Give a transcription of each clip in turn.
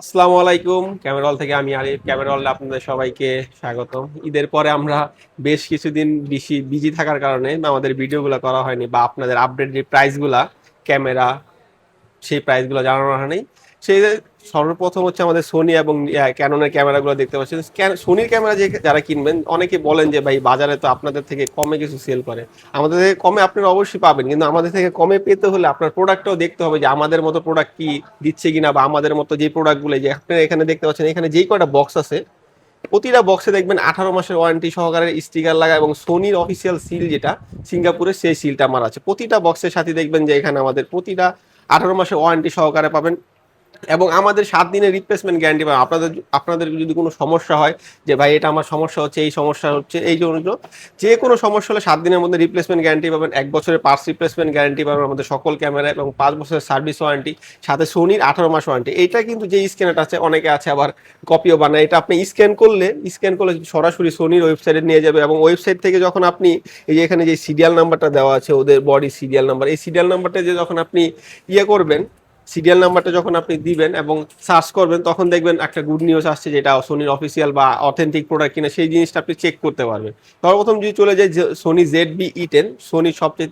আসসালামু আলাইকুম। ক্যামেরল থেকে আমি আরিফ। ক্যামেরল আপনাদের সবাইকে স্বাগতম। ঈদের পরে আমরা বেশ কিছুদিন বেশি বিজি থাকার কারণে আমাদের ভিডিওগুলো করা হয়নি বা আপনাদের আপডেট যে প্রাইসগুলা ক্যামেরা সেই প্রাইসগুলো জানানো হয়নি। সেই সর্বপ্রথম হচ্ছে আমাদের সোনি এবং ক্যাননের ক্যামেরাগুলো দেখতে পাচ্ছেন। সোনির ক্যামেরা যে যারা কিনবেন, অনেকে বলেন যে, ভাই, বাজারে তো আপনাদের থেকে কমে কিছু সেল করে। আমাদের থেকে কমে আপনারা অবশ্যই পাবেন, কিন্তু আমাদের থেকে কমে পেতে হলে আপনার প্রোডাক্টটাও দেখতে হবে যে, আমাদের মতো প্রোডাক্ট কি দিচ্ছে কিনা? বা, আমাদের মতো যে প্রোডাক্টগুলো যে আপনারা এখানে দেখতে পাচ্ছেন, এখানে যেই কয়টা বক্স আছে, প্রতিটা বক্সে দেখবেন আঠারো মাসের ওয়ারেন্টি সহকারে স্টিকার লাগা এবং সোনির অফিসিয়াল সিল যেটা, সিঙ্গাপুরের সেই সিলটা আমার আছে। প্রতিটা বক্সের সাথে দেখবেন যে, এখানে আমাদের প্রতিটা আঠারো মাসের ওয়ারেন্টি সহকারে পাবেন। এবং আমাদের সাত দিনের রিপ্লেসমেন্ট গ্যারান্টি পাবেন। আপনাদের আপনাদের যদি কোনো সমস্যা হয় যে, ভাই, এটা আমার সমস্যা হচ্ছে, এই সমস্যা হচ্ছে, এই জন্য যে কোনো সমস্যা হলে সাত দিনের মধ্যে রিপ্লেসমেন্ট গ্যারান্টি পাবেন। এক বছরের পার্স রিপ্লেসমেন্ট গ্যারান্টি পাবেন আমাদের সকল ক্যামেরা এবং পাঁচ বছরের সার্ভিস ওয়ারেন্টি সাথে সোনির আঠারো মাস ওয়ারেন্টি এইটা কিন্তু যে স্ক্যানারটা আছে, অনেকে আছে আবার কপিও বানায়। এটা আপনি স্ক্যান করলে স্ক্যান করলে সরাসরি সোনির ওয়েবসাইটে নিয়ে যাবে এবং ওয়েবসাইট থেকে যখন আপনি এই যে এখানে যে সিরিয়াল নাম্বারটা দেওয়া আছে, ওদের বডি সিরিয়াল নাম্বার এই সিরিয়াল নাম্বারটা যে যখন আপনি ইয়ে করবেন সিরিয়াল নাম্বারটা যখন আপনি দিবেন এবং সার্চ করবেন, তখন দেখবেন একটা গুড নিউজ আসছে যেটা সোনির অফিসিয়াল বা অথেন্টিক প্রোডাক্ট কিনা, সেই জিনিসটা আপনি চেক করতে পারবেন। সর্বপ্রথম যদি চলে যায় Sony Z V E ten সোনির সবচেয়ে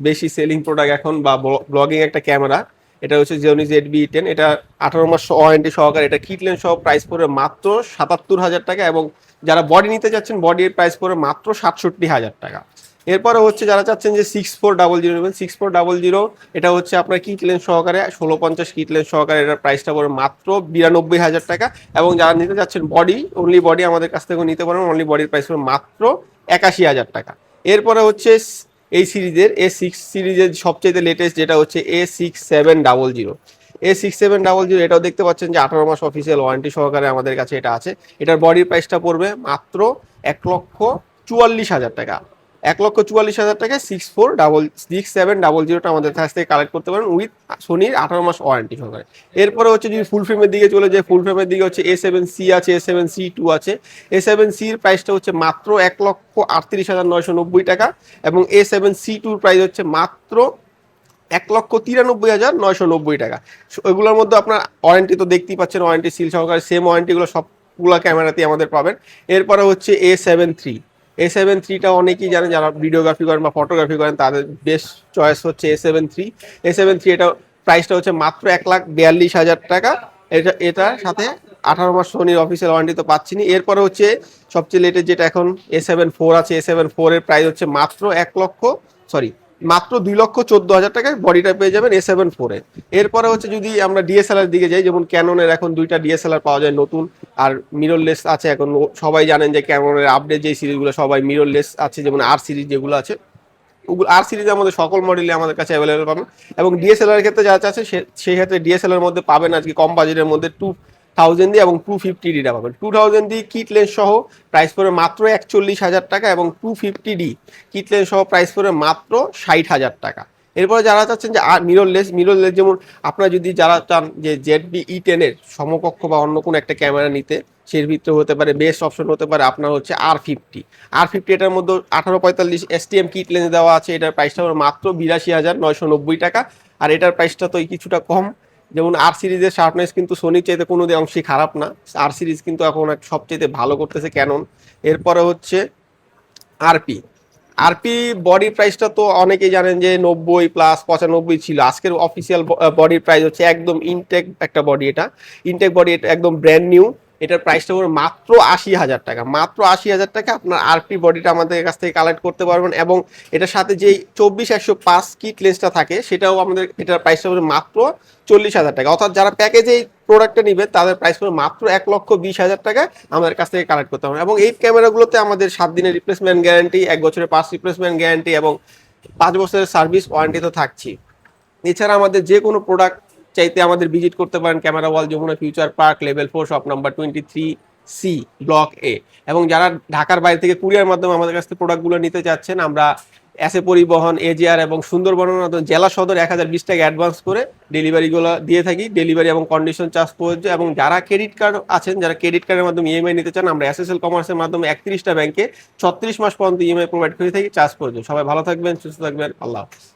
বেশি সেলিং প্রোডাক্ট এখন বা ব্লগিং একটা ক্যামেরা এটা হচ্ছে জিওনি জেড বি টেন এটা আঠারো মাস ওয়ারেন্টি সহকারে, এটা কিটলেন সহ প্রাইস পড়বে মাত্র সাতাত্তর হাজার টাকা এবং যারা বডি নিতে চাচ্ছেন বডির প্রাইস পড়বে মাত্র সাতষট্টি হাজার টাকা। এরপরে হচ্ছে যারা চাচ্ছেন যে সিক্স ফোর ডাবল জিরো নেবেন সিক্স ফোর ডাবল জিরো এটা হচ্ছে আপনার কিট লেন্স সহকারে ষোলো পঞ্চাশ কিট লেন্স সহকারে এটার প্রাইসটা পড়বে মাত্র বিরানব্বই হাজার টাকা। এবং যারা নিতে চাচ্ছেন বডি অনলি বডি আমাদের কাছ থেকে নিতে পারেন অনলি বডির প্রাইস পড়বে মাত্র একাশি হাজার টাকা। এরপরে হচ্ছে এই সিরিজের এ সিক্স সিরিজের সবচেয়ে লেটেস্ট যেটা হচ্ছে A six seven double zero A six seven double zero এটাও দেখতে পাচ্ছেন যে আঠারো মাস অফিসিয়াল ওয়ারেন্টি সহকারে আমাদের কাছে এটা আছে। এটার বডির প্রাইসটা পড়বে মাত্র এক লক্ষ চুয়াল্লিশ হাজার টাকা। এক লক্ষ চুয়াল্লিশ হাজার টাকায় six four double six seven double জিরোটা আমাদের কাছ থেকে কালেক্ট করতে পারেন উইথ সোনির আঠারো মাস ওয়ারেন্টি সহকারে। এরপরে হচ্ছে যদি ফুল ফ্রেমের দিকে চলে যায় ফুল ফ্রেমের দিকে হচ্ছে এ সেভেন সি আছে এ সেভেন সি টু আছে। এ সেভেন সির প্রাইসটা হচ্ছে মাত্র এক লক্ষ আটত্রিশ হাজার নয়শো নব্বই টাকা এবং এ সেভেন সি টুর প্রাইস হচ্ছে মাত্র এক লক্ষ তিরানব্বই হাজার নয়শো নব্বই টাকা। ওইগুলোর মধ্যে আপনার ওয়ারেন্টি তো দেখতেই পাচ্ছেন ওয়ারেন্টি সিল সহকারে সেম ওয়ারেন্টিগুলো সবগুলো ক্যামেরাতেই আমাদের পাবেন। এরপরে হচ্ছে A seven three A seven থ্রিটা অনেকেই জানেন যারা ভিডিওগ্রাফি করেন বা ফটোগ্রাফি করেন, তাদের বেস্ট চয়েস হচ্ছে A seven three A seven three এটা প্রাইসটা হচ্ছে মাত্র এক লাখ বিয়াল্লিশ হাজার টাকা। এটা, এটার সাথে আঠারো মাস সোনির অফিসিয়াল ওয়ারেন্টি তো পাচ্ছিনি। এরপরে হচ্ছে সবচেয়ে লেটেস্ট যেটা এখন এ সেভেন ফোর আছে এ সেভেন ফোরের প্রাইস হচ্ছে মাত্র এক লক্ষ সরি মাত্র দুই লক্ষ চোদ্দ হাজার টাকায় বডিটা পেয়ে যাবেন এ সেভেন ফোরে এরপরে হচ্ছে যদি আমরা ডিএসএলআর দিকে যাই, যেমন ক্যাননের এখন দুইটা ডিএসএলআর পাওয়া যায় নতুন, আর মিররলেস আছে এখন, সবাই জানেন যে ক্যাননের আপডেট যে সিরিজগুলো, সবাই মিররলেস আছে, যেমন আর সিরিজ যেগুলো আছে, ওগুলো আর সিরিজে আমাদের সকল মডেলে আমাদের কাছে অ্যাভেলেবেল পাবেন। এবং ডিএসএলআর ক্ষেত্রে যা আছে সেই ক্ষেত্রে ডিএসএলআর মধ্যে পাবেন আজকে কম বাজেটের মধ্যে টু থাউজেন্ড দিয়ে এবং টু ফিফটি ডিটা পাবেন two thousand D kit lens সহ প্রাইস পড়বে মাত্র একচল্লিশ হাজার টাকা এবং two fifty D kit lens সহ প্রাইস পড়বে মাত্র ষাট হাজার টাকা। এরপরে যারা চাচ্ছেন যে, আর মিররলেস মিররলেস যেমন আপনারা যদি যারা চান যে জেড বি ই টেনের সমকক্ষ বা অন্য কোনো একটা ক্যামেরা নিতে সের ভিতরে হতে পারে বেস্ট অপশন হতে পারে আপনার হচ্ছে আর ফিফটি আর ফিফটি এটার মধ্যে আঠারো পঁয়তাল্লিশ এস এম কিট লেন্স দেওয়া আছে, এটার প্রাইসটা মাত্র বিরাশি হাজার নয়শো নব্বই টাকা। আর এটার প্রাইসটা তো কিছুটা কম যেমন আর সিরিজের শার্পনেস কিন্তু সোনির চাইতে কোনো অংশই খারাপ না। আর সিরিজ কিন্তু এখন সবচেয়ে ভালো করতেছে ক্যানন এরপরে হচ্ছে আরপি আরপি বডি প্রাইসটা তো অনেকেই জানেন যে নব্বই প্লাস পঁচানব্বই ছিল। আজকের অফিসিয়াল বডির প্রাইস হচ্ছে একদম ইনটেক একটা বডি এটা। ইনটেক বডি এটা একদম ব্র্যান্ড নিউ এটার প্রাইসটা পড়বে মাত্র আশি হাজার টাকা। মাত্র আশি হাজার টাকা আপনার আরপি বডিটা আমাদের কাছ থেকে কালেক্ট করতে পারবেন এবং এটার সাথে যেই চব্বিশ একশো পাঁচ কিট লেন্সটা থাকে, সেটাও আমাদের এটার প্রাইসটা পড়বে মাত্র চল্লিশ হাজার টাকা। অর্থাৎ যারা প্যাকেজে এই প্রোডাক্টটা নেবে তাদের প্রাইস পড়বে মাত্র এক লক্ষ বিশ হাজার টাকা আমাদের কাছ থেকে কালেক্ট করতে হবে। এবং এই ক্যামেরাগুলোতে আমাদের সাত দিনের রিপ্লেসমেন্ট গ্যারান্টি এক বছরের পাঁচ রিপ্লেসমেন্ট গ্যারান্টি এবং পাঁচ বছরের সার্ভিস ওয়ারেন্টি তো থাকছি এছাড়া আমাদের যে কোনো প্রোডাক্ট চাইতে আমাদের ভিজিট করতে পারেন camera wall Jamuna future park level four shop number twenty three C block A এবং যারা ঢাকার বাইরে থেকে কুরিয়ার মাধ্যমে আমাদের কাছ থেকে প্রোডাক্টগুলো নিতে চাচ্ছেন, আমরা এসে পরিবহন এজিআর এবং সুন্দরবনের মতো জেলা সদর এক হাজার বিশ টাকা অ্যাডভান্স করে ডেলিভারিগুলো দিয়ে থাকি। ডেলিভারি এবং কন্ডিশন চার্জ প্রযোজ্য। এবং যারা ক্রেডিট কার্ড আছেন, যারা ক্রেডিট কার্ডের মাধ্যমে ইএমআই নিতে চান, আমরা এসএসএল কমার্সের মাধ্যমে একত্রিশটা ব্যাংকে ছত্রিশ মাস পর্যন্ত ইএমআই প্রোভাইড করে থাকি চার্জ প্রযোজ্য। সবাই ভালো থাকবেন, সুস্থ থাকবেন। আল্লাহ হাফিজ।